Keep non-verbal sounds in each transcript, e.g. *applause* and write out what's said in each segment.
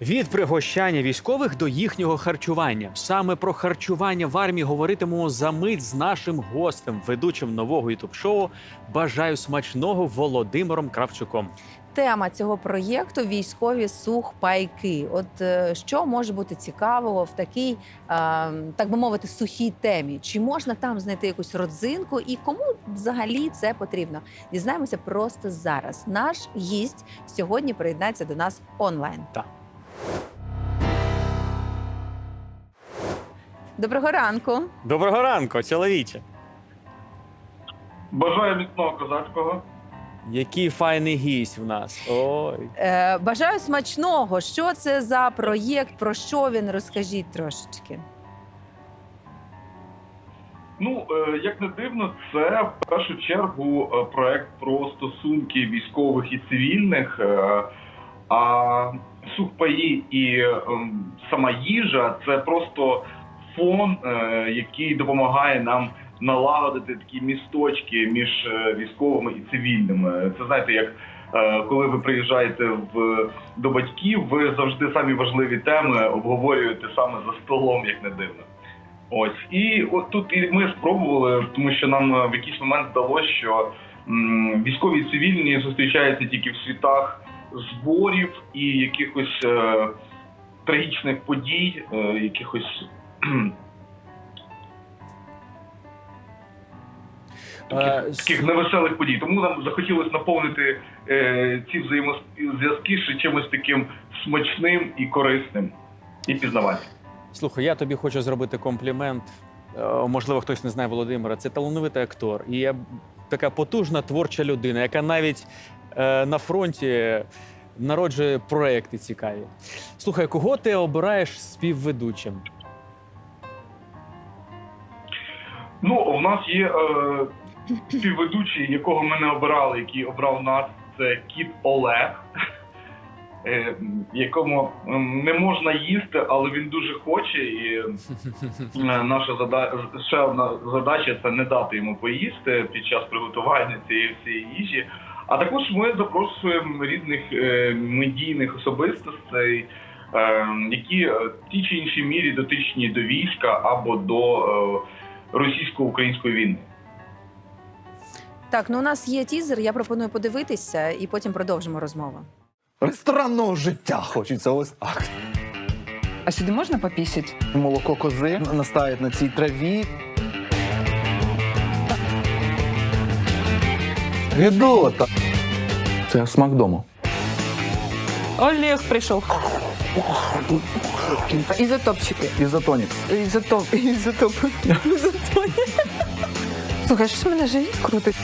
Від пригощання військових до їхнього харчування. Саме про харчування в армії говоритимемо за мить з нашим гостем, ведучим нового ютуб-шоу Бажаю смачного Володимиром Кравчуком. Тема цього проєкту військові сухпайки. От е, що може бути цікавого в такій, е, так би мовити, сухій темі? Чи можна там знайти якусь родзинку, і кому взагалі це потрібно? Дізнаємося просто зараз. Наш гість сьогодні приєднається до нас онлайн. Так. Доброго ранку. Доброго ранку, чоловіче. Бажаю міцного козацького. Який файний гість в нас. Ой. Е, бажаю смачного. Що це за проєкт? Про що він? Розкажіть трошечки. Ну, е, як не дивно, це в першу чергу е, проект про стосунки військових і цивільних. е, А сухпаї і ем, сама їжа це просто фон, е, який допомагає нам налагодити такі місточки між е, військовими і цивільними. Це знаєте, як е, коли ви приїжджаєте в до батьків, ви завжди самі важливі теми обговорюєте саме за столом, як не дивно. Ось і от тут і ми спробували, тому що нам в якийсь момент здалося, що м, військові і цивільні зустрічаються тільки в світах зборів і якихось е, трагічних подій, е, якихось Е, таких, таких невеселих подій. Тому нам захотілося наповнити е, ці взаємозв'язки ще чимось таким смачним і корисним і пізнавальним. Слухай, я тобі хочу зробити комплімент. Е, Можливо, хтось не знає Володимира. Це талановитий актор. І я така потужна творча людина, яка навіть на фронті народжує проекти цікаві. Слухай, кого ти обираєш співведучим? Ну, у нас є е, співведучий, якого ми не обирали, який обрав нас. Це кіт Олег, е, якому не можна їсти, але він дуже хоче. І е, наша зада... ще одна задача це не дати йому поїсти під час приготування цієї всієї їжі. А також ми запрошуємо різних е, медійних особистостей, е, які е, в тій чи іншій мірі дотичні до війська або до російсько-української війни. Так, ну у нас є тізер. Я пропоную подивитися і потім продовжимо розмову. Ресторанного життя хочеться ось так. А сюди можна попісять? Молоко кози настають на цій траві. Гедота. Це смак дому. Олег прийшов. Ізотопчики. Ізотонік. Ізотоп. Ізотоп. Ізотоп. Слухай, щось мене живіт крутить.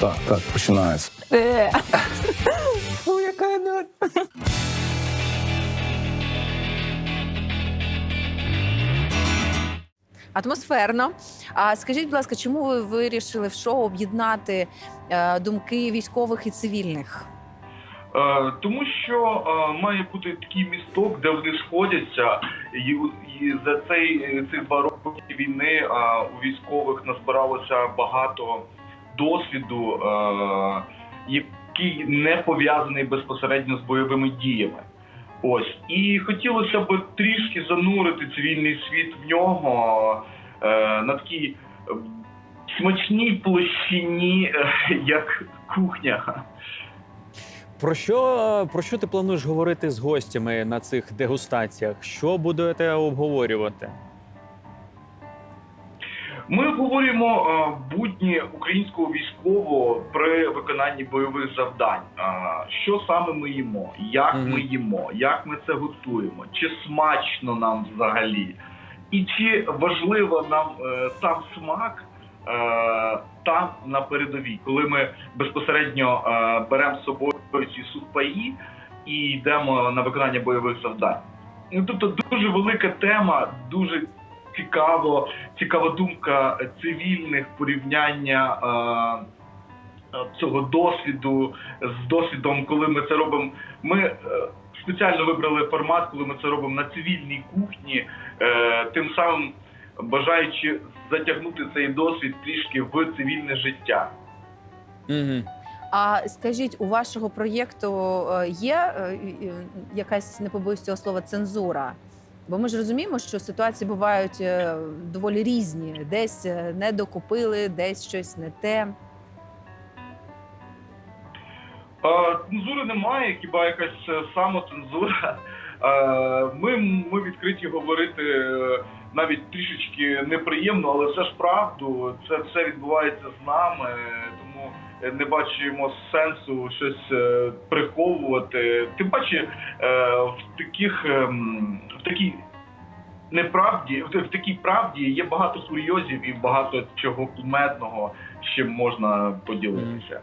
Так, так, починається. Е. Фу, яка нот. Атмосферно. А скажіть, будь ласка, чому ви вирішили в шоу об'єднати е, думки військових і цивільних? Е, тому що е, має бути такий місток, де вони сходяться, і, і за цей цих два роки війни у військових назбиралося багато досвіду, який не пов'язаний безпосередньо з бойовими діями. Ось і хотілося б трішки занурити цивільний світ в нього е, на такій смачній площині, е, як кухня. Про що, про що ти плануєш говорити з гостями на цих дегустаціях? Що будете обговорювати? Ми обговорюємо е, будні українського військового при виконанні бойових завдань. Е, що саме ми їмо, як ми їмо, як ми це готуємо, чи смачно нам взагалі, і чи важливо нам е, сам смак там на передовій, коли ми безпосередньо беремо з собою ці сухпаї і йдемо на виконання бойових завдань. Ну тобто дуже велика тема, дуже цікаво, цікава думка цивільних порівняння е, е, цього досвіду з досвідом, коли ми це робимо. Ми е, спеціально вибрали формат, коли ми це робимо на цивільній кухні, е, тим самим бажаючи затягнути цей досвід трішки в цивільне життя. Угу. А скажіть, у вашого проєкту є якась не побоюсь цього слова цензура? Бо ми ж розуміємо, що ситуації бувають е, доволі різні. Десь е, не докупили, десь щось не те. Цензури немає, хіба якась е, самоцензура. *laughs* Ми, ми відкриті говорити навіть трішечки неприємно, але все ж правду. Це все відбувається з нами, тому не бачимо сенсу щось приховувати. Тим паче в таких ем, в такій неправді, в такій правді є багато курйозів і багато чого кумедного, з чим можна поділитися.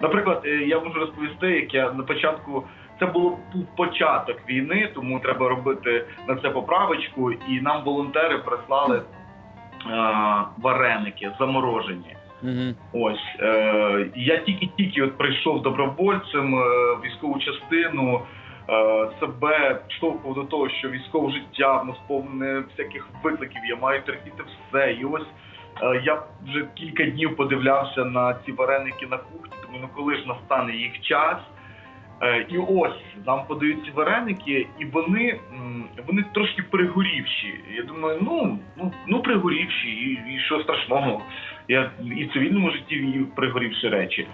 Наприклад, е, я можу розповісти, як я на початку це було початок війни, тому треба робити на це поправочку. І нам волонтери прислали е, вареники заморожені. Угу. Ось е, я тільки-тільки от прийшов добровольцем е, військову частину. Е, себе штовхував до того, що військове життя воно сповнене всяких викликів. Я маю терпіти все. І ось е, я вже кілька днів подивлявся на ці вареники на кухні. Тому ну коли ж настане їх час. Е, І ось нам подають ці вареники, і вони, вони трошки пригорівші. Я думаю, ну, ну, ну пригорівші, і, і що страшного. Я і в цивільному житті пригорівші речі.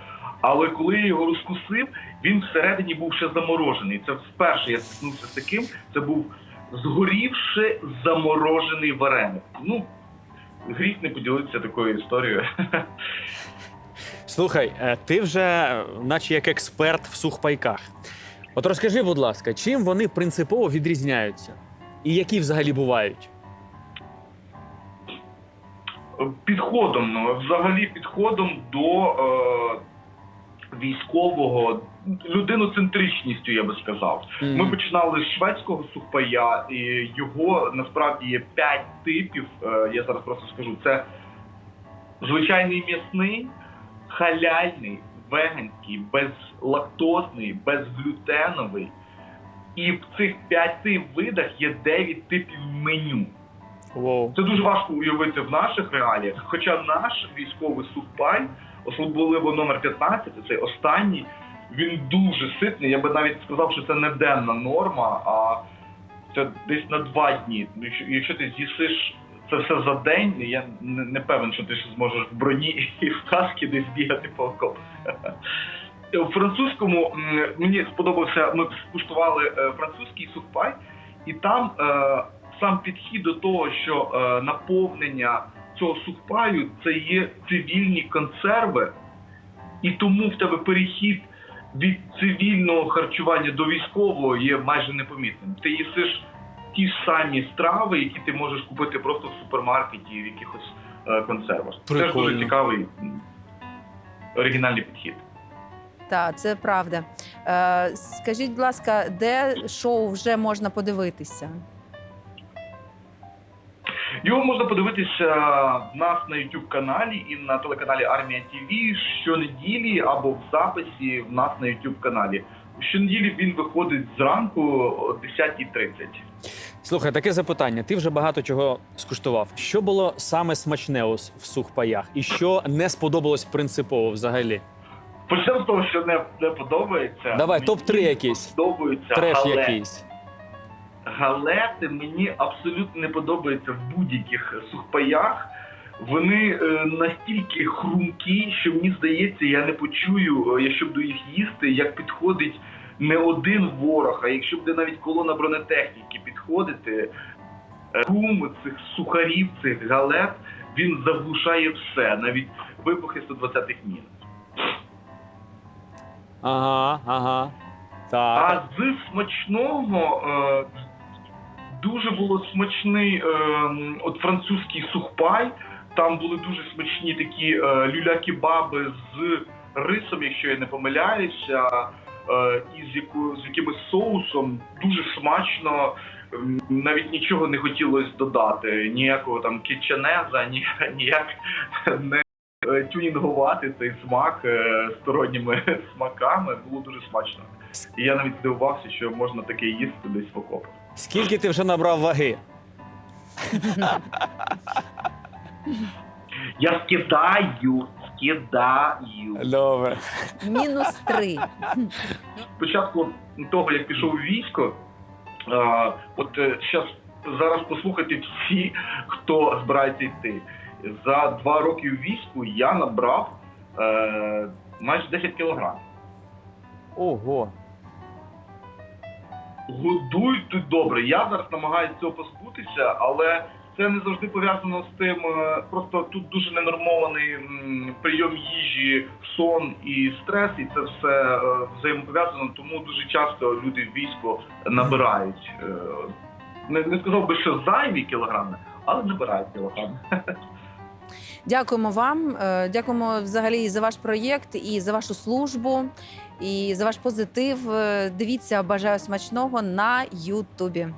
Але коли я його розкусив, він всередині був ще заморожений. Це вперше я стикнувся з таким. Це був згорівши заморожений вареник. Ну, гріх не поділитися такою історією. Слухай, е, ти вже, е, наче як експерт в сухпайках. От розкажи, будь ласка, чим вони принципово відрізняються? І які взагалі бувають? підходом, ну, взагалі підходом до е, військового людиноцентричністю, я би сказав. Мгм. Ми починали з шведського сухпая, і його насправді є п'ять типів. Е, я зараз просто скажу: це звичайний м'ясний, халяльний, веганський, безлактозний, безглютеновий. І в цих п'яти видах є дев'ять типів меню. Воу. Це дуже важко уявити в наших реаліях. Хоча наш військовий сухпай, особливо номер 15, цей останній, він дуже ситний. Я би навіть сказав, що це не денна норма, а це десь на два дні. Якщо, якщо ти з'їсиш це все за день, я не, певен, що ти ще зможеш в броні і в каскі десь бігати по окопу. У французькому мені сподобався. Ми скуштували е, французький сухпай, і там е, сам підхід до того, що е, наповнення цього сухпаю це є цивільні консерви, і тому в тебе перехід від цивільного харчування до військового є майже непомітним. Ти їсиш ті ж самі страви, які ти можеш купити просто в супермаркеті в якихось е, консервах. Це ж дуже цікавий оригінальний підхід. Так, це правда. Е, скажіть, будь ласка, де шоу вже можна подивитися? Його можна подивитися в нас на youtube каналі і на телеканалі Армія ТВ щонеділі або в записі в нас на youtube каналі. Щонеділі він виходить зранку о 10.30. Слухай, таке запитання. Ти вже багато чого скуштував. Що було саме смачне с- в сухпаях? І що не сподобалось принципово взагалі? Почнемо з того, що не, не подобається. Давай, топ-3 якийсь. Подобаються Треш галети. якийсь. Галети мені абсолютно не подобаються в будь-яких сухпаях. Вони е, настільки хрумкі, що мені здається, я не почую, е, якщо буду їх їсти, як підходить не один ворог, а якщо буде навіть колона бронетехніки підходити, е, хрум цих сухарів, цих галет, він заглушає все, навіть вибухи 120-х мін. Ага, ага. А з смачного дуже було смачний е, от французький сухпай. Там були дуже смачні такі е, люля-кебаби з рисом, якщо я не помиляюся, е, і з, яку, з якимось соусом. Дуже смачно. Навіть нічого не хотілося додати, ніякого там кетчанеза, ні, ніяк не тюнінгувати цей смак сторонніми смаками. Було дуже смачно. І я навіть здивувався, що можна таке їсти десь в окопах. Скільки ти вже набрав ваги? Я скидаю, кидаю. Добре. Мінус три. Спочатку того, як пішов у військо, е, от зараз зараз послухайте всі, хто збирається йти. За два роки у війську я набрав е, майже 10 кілограм. Ого. Годують добре. Я зараз намагаюся цього позбутися, але це не завжди пов'язано з тим. е, Просто тут дуже ненормований прийом їжі, сон і стрес, і це все е, взаємопов'язано. Тому дуже часто люди в війську набирають. е, Не, не сказав би, що зайві кілограми, але набирають кілограми. Дякуємо вам. Дякуємо взагалі за ваш проєкт, і за вашу службу, і за ваш позитив. Е, Дивіться, бажаю смачного на Ютубі.